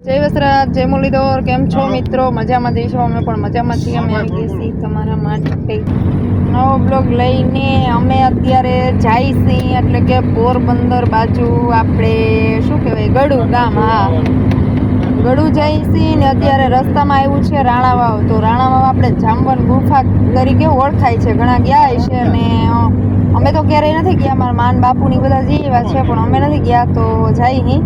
જય વસરાજ જય મુરલીધર કેમ છો મિત્રો? મજામાં જઈશું અમે પણ મજામાં છીએ અમે આવી ગયા તમારા માટે નવો બ્લોગ લઈને અમે અત્યારે જાય સિંહ એટલે કે પોરબંદર બાજુ આપણે શું કહેવાય ગડુ ગામ હા. ગડુ જાય સિંહ ને અત્યારે રસ્તામાં આવ્યું છે રાણાવાવ તો રાણાવાવ આપણે જામવન ગુફા તરીકે ઓળખાય છે. ઘણા ગયા છે અને અમે તો ક્યારેય નથી ગયા મારા માન બાપુની બધા જીવા છે પણ અમે નથી ગયા તો જાય નહીં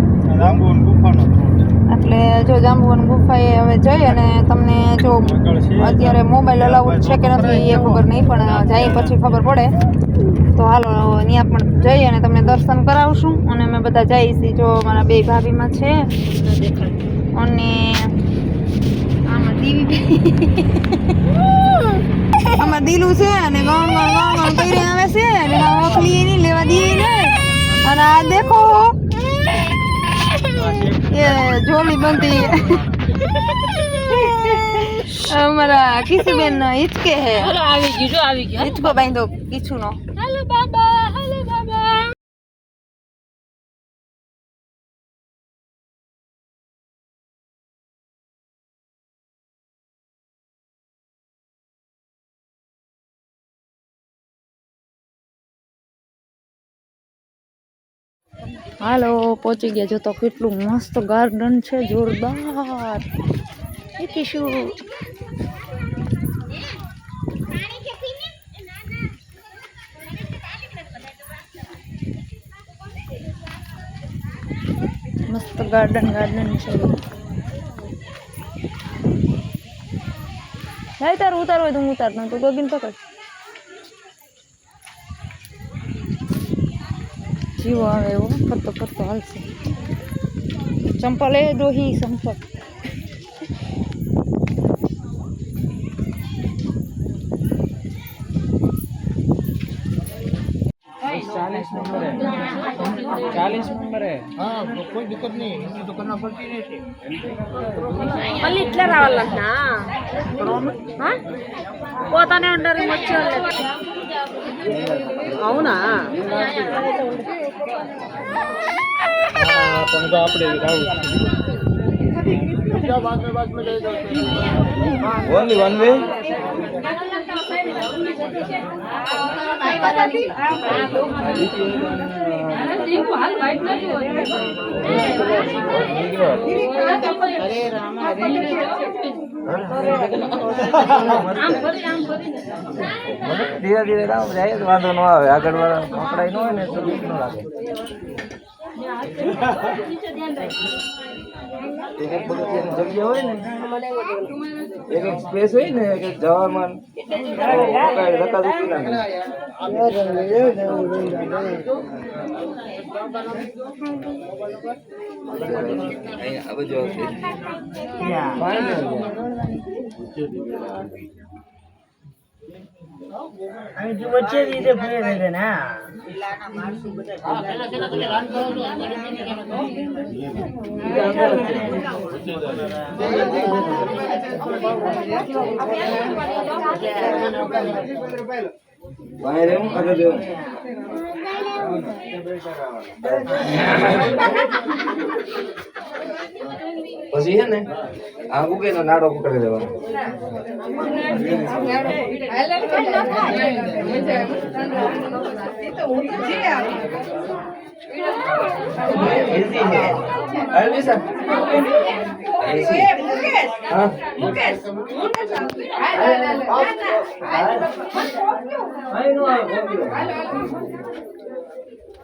એટલે જો જાંબુવન ગુફાએ હવે જઈ અને તમને જો અત્યારે મોબાઈલ અલાઉડ છે કે નથી એ ખબર નહીં, પણ જાય પછી ખબર પડે. તો હાલો ત્યાં પણ જઈ અને તમને દર્શન કરાવશું. અને અમે બધા જઈશ જો મારા બે ભાભીમાં છે અને આમાં દીવી આમાં દીલું છે અને ગણ ગણ ગણ ગણ કરીને આવે છે અને આ ઓખલી એની લેવા દઈએ નહીં અને આ દેખો ये બંધી અમારા કિસુબેન નો હિચકે હે. આવી ગયો આવી ગયો. હિચકો બાંધો કિસુ નો હાલો બાબા. હાલો, પહોંચી ગયા. જો તો કેટલું મસ્ત ગાર્ડન છે, જોરદાર. એ મસ્ત ગાર્ડન ગાર્ડન છે. નહીં તાર ઉતાર હોય તો હું ઉતાર તો ગગીન પકડ. જીવો આવે એવો ફરતો ફરતો હાલશે ચંપલ એ દોહી સંપલ ચાલીસ નંબર હે હા કોઈ દિક્કત નહીં એમની તો કરના પડતી રહેશે మళ్ళీ ఇట్లా రావాలన్నా ఆ? పోతానే ఉంటారు వచ్చి అవునా? Only one way? అరే రామ ધીરે ધીરે કામ જાય તો વાંધો ન આવે આગળ વાળા પકડાય ન હોય ને તો બીક ન લાગે એક એક પગથિયાની જગ્યા હોય ને એક એક સ્પેસ હોય ને એક એક જવામાં ધક્કા ધુક્કી લાગે આ બધું બહાર એમ આગળ જવું પછી છે ને આ ઉગે ને નાડો પકડી દેવાનો Easy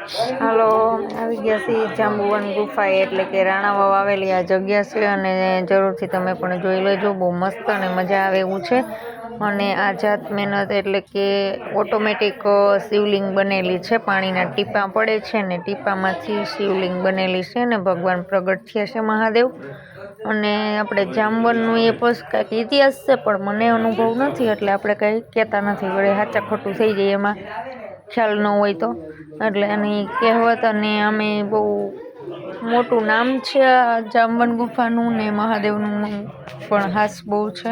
હાલો, આવી ગયા છીએ જાંબુવન ગુફા એટલે કે રાણાવાવ આવેલી આ જગ્યા છે, અને જરૂરથી તમે પણ જોઈ લેજો, બહુ મસ્ત અને મજા આવે એવું છે. અને આ જાત મહેનત એટલે કે ઓટોમેટિક શિવલિંગ બનેલી છે, પાણીના ટીપા પડે છે ને ટીપામાંથી શિવલિંગ બનેલી છે ને ભગવાન પ્રગટ થયા છે મહાદેવ. અને આપણે જામવનનું એ બસ કાંઈક ઇતિહાસ છે, પણ મને અનુભવ નથી, એટલે આપણે કંઈ કહેતા નથી, વળી સાચા ખોટું થઈ જાય એમાં. ખ્યાલ ન હોય તો. એટલે એની કહેવત અને અમે બહુ મોટું નામ છે આ જામવન ગુફાનું ને મહાદેવનું પણ હાસ બહુ છે.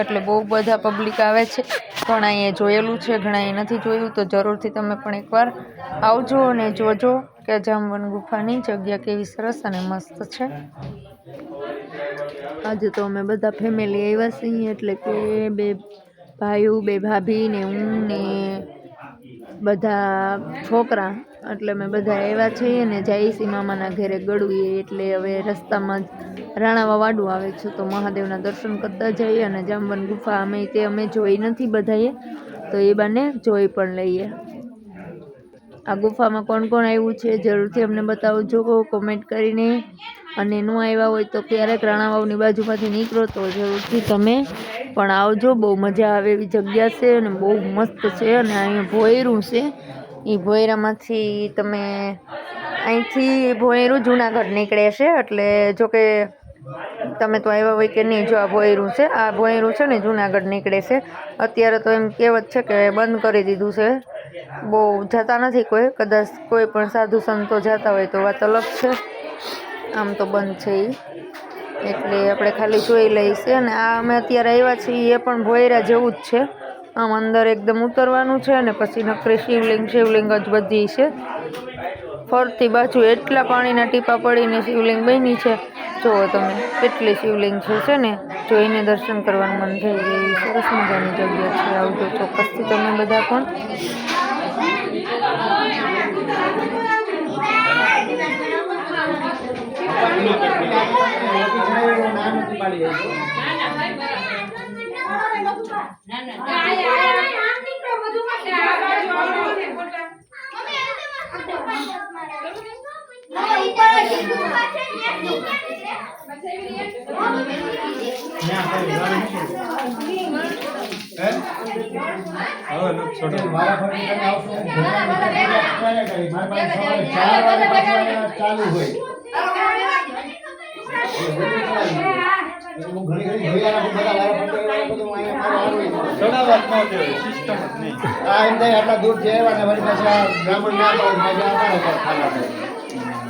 એટલે બહુ બધા પબ્લિક આવે છે. ઘણાએ જોયેલું છે, ઘણાએ નથી જોયું. તો જરૂરથી તમે પણ એકવાર આવજો અને જોજો કે જામવન ગુફાની જગ્યા કેવી સરસ અને મસ્ત છે. આજે તો અમે બધા ફેમિલી આવ્યા છીએ, એટલે કે બે ભાઈઓ, બે ભાભી ને હું ને બધા છોકરા, એટલે અમે બધા આવ્યા છીએ ને જયસી મામાના ઘરે ગળુએ એટલે હવે રસ્તામાં જ રાણાવા વાડું આવે છે. તો મહાદેવના દર્શન કરતા જઈએ અને જામવન ગુફા અમે તે અમે જોઈ નથી બધાએ, તો એ બાને જોઈ પણ લઈએ. આ ગુફામાં કોણ કોણ આવ્યું છે જરૂરથી અમને બતાવજો, કોમેન્ટ કરીને. અને ન આવ્યા હોય તો ક્યારેક રાણાવાવની બાજુમાંથી નીકળો તો જરૂરથી તમે પણ આવજો. બહુ મજા આવે એવી જગ્યા છે અને બહુ મસ્ત છે અને અહીંયા ભોયરું છે. એ ભોયરામાંથી તમે અહીંથી ભોયરું જુનાગઢ નીકળે છે. એટલે જો કે તમે તો આવ્યા હોય કે નહીં, જો આ ભોયરું છે. આ ભોયરું છે ને જુનાગઢ નીકળે છે. અત્યારે તો એમ કહેવત છે કે બંધ કરી દીધું છે. બહુ જતા નથી કોઈ. કદાચ કોઈ પણ સાધુ સંતો જતા હોય તો વાત અલગ છે. આમ તો બંધ છે એ એટલે આપણે ખાલી જોઈ લઈશું. અને આ અમે અત્યારે આવ્યા છીએ એ પણ ભોયરા જેવું જ છે. આમ અંદર એકદમ ઉતરવાનું છે અને પછી નકરી શિવલિંગ શિવલિંગ જ બધી છે. ફરતી બાજુ એટલા પાણીના ટીપા પડીને શિવલિંગ બની છે. જુઓ તમે, કેટલી શિવલિંગ છે છે ને? જોઈને દર્શન કરવાનું મન થઈ ગયું. સરસ મજાની જગ્યા છે. આવજો ચોક્કસથી તમે બધા પણ. ચાલુ હોય હું ઘણી ઘણી જોઈ આવ્યા છું, બધા વારા ફરતી આવ્યા બધું અહીંયા મારું હારું હોય. આટલા દૂરથી આવ્યા ને વળી પાછા બ્રાહ્મણ ના પાડે, મજા આવે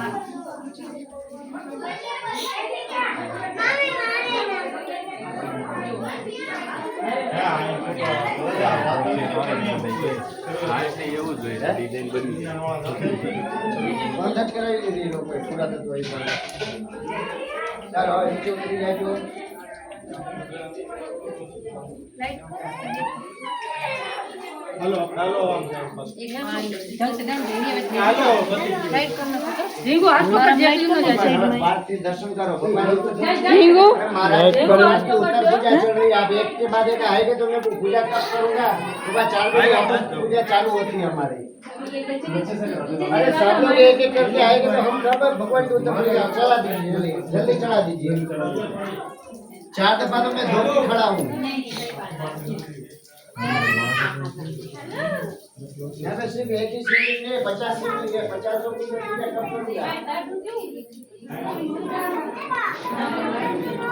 ને ખાવા માટે. બંધ જ કરાવી દીધી લોકોએ, એ ચાલો હવે નીચે જાજો. રીંગુ હાથ પકડ જે રીંગુ જ છે બહારથી દર્શન કરો ભગવાન રીંગુ महाराज जी उत्तर पूजा चल रही है आप एक के बाद एक आएंगे तो मैं पूजा कब करूंगा सुबह चार बजे ऑफिस पूजा चालू होती है हमारी अरे सब लोग एक एक करके आएंगे तो हम सब भगवान की उत्तर पूजा चला दीजिए जल्दी जल्दी चढ़ा दीजिए चार दफा तो मैं धो के खड़ा हूँ यहाँ पे सिर्फ एक ही शिवलिंग है पचास शिवलिंग है पचासों की मैं पूजा कब करूंगा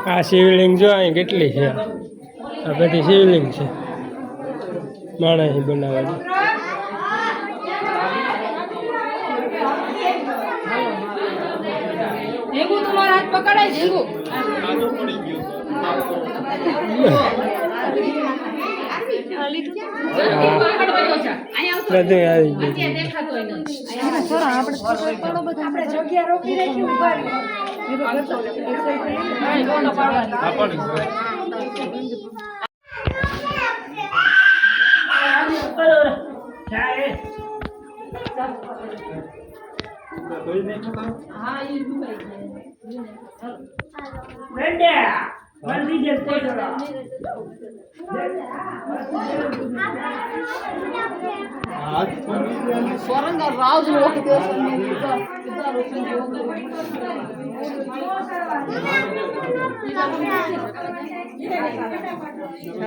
આ શિવલિંગ જો અહીં કેટલી છે આ બધી શિવલિંગ છે માણસ બનાવવાની રીંગુ તમારા હાથ પકડાય રીંગુ કોઈ નહીં હા એ స్వరంగా రాజు ఒక దేశం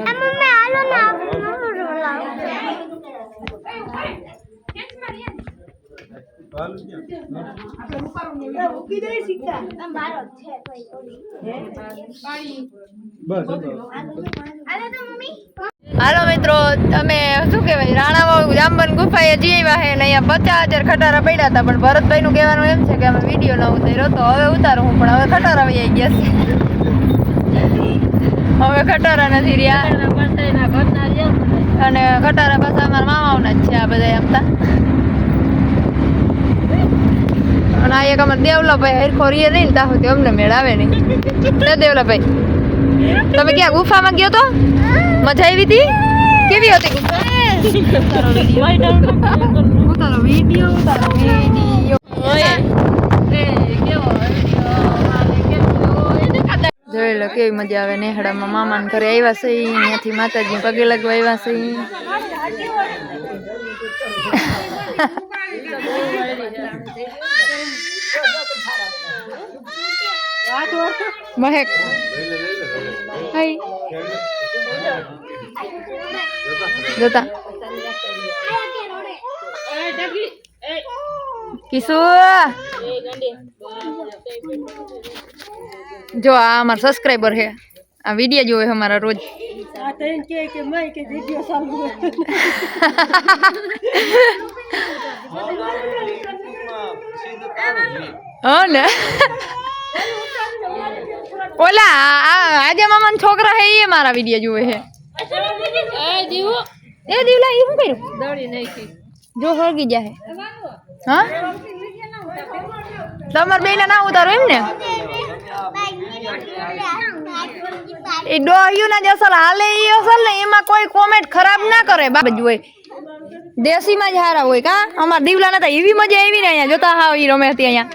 అమ్మ હાલો મિત્રો તમે શું કહેવાય? રાણામાં જામબન ગુફાએ જઈ આવ્યા છે અને અહીંયા પચાસ હજાર ખટારા પડ્યા હતા પણ ભરતભાઈનું કહેવાનું એમ છે કે અમે વીડિયો ન ઉતાર્યો તો હવે ઉતારું હું પણ હવે ખટારા વહી ગયા છે. હવે ખટારા નથી રહ્યા. અને ખટારા પાછા અમારા મામાઓના જ છે આ બધા એમ તા અને આ એક અમારે દેવલાભાઈ હરખો રીએ નહીં ને ત્યાં સુધી અમને મેળાવે નહીં. તે દેવલાભાઈ તમે ક્યાં ગુફામાં ગયો તો? મજા આવી હતી? કેવી હતી ગુફા? ઉતારો વીડિયો ઉતારો વીડિયો. જોઈ લો કેવી મજા આવે નેહડામાં મામાને ઘરે આવ્યા છે ત્યાંથી માતાજી પગે લગવા આવ્યા છે. મહેક. હાય. જોતા. કિશુ. જો આ અમારા સબસ્ક્રાઈબર છે. આ વીડિયો જોવે અમારા રોજ. હા ને? ઓલા, આ- આ આજે મામાના છોકરા હે એ મારા વીડિયો જોવે છે એ દીવલા એ શું કર્યું? જો હળગી જાય હા. તમાર બેન ના ઉતારો એમ ને? એ ડોહ્યું ના જ અસલ હાલે એ અસલ ને, એમાં કોઈ કોમેન્ટ ખરાબ ના કરે બાબત હોય દેશીમાં જ હારા હોય, કા? અમાર દીવલા નતા એવી મજા આવી ને અહીંયા, જોતા હાવ ઈ રમે હતી અહીંયા.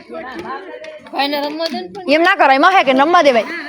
એમ ના કરાય મહે કે રમવા દે ભાઈ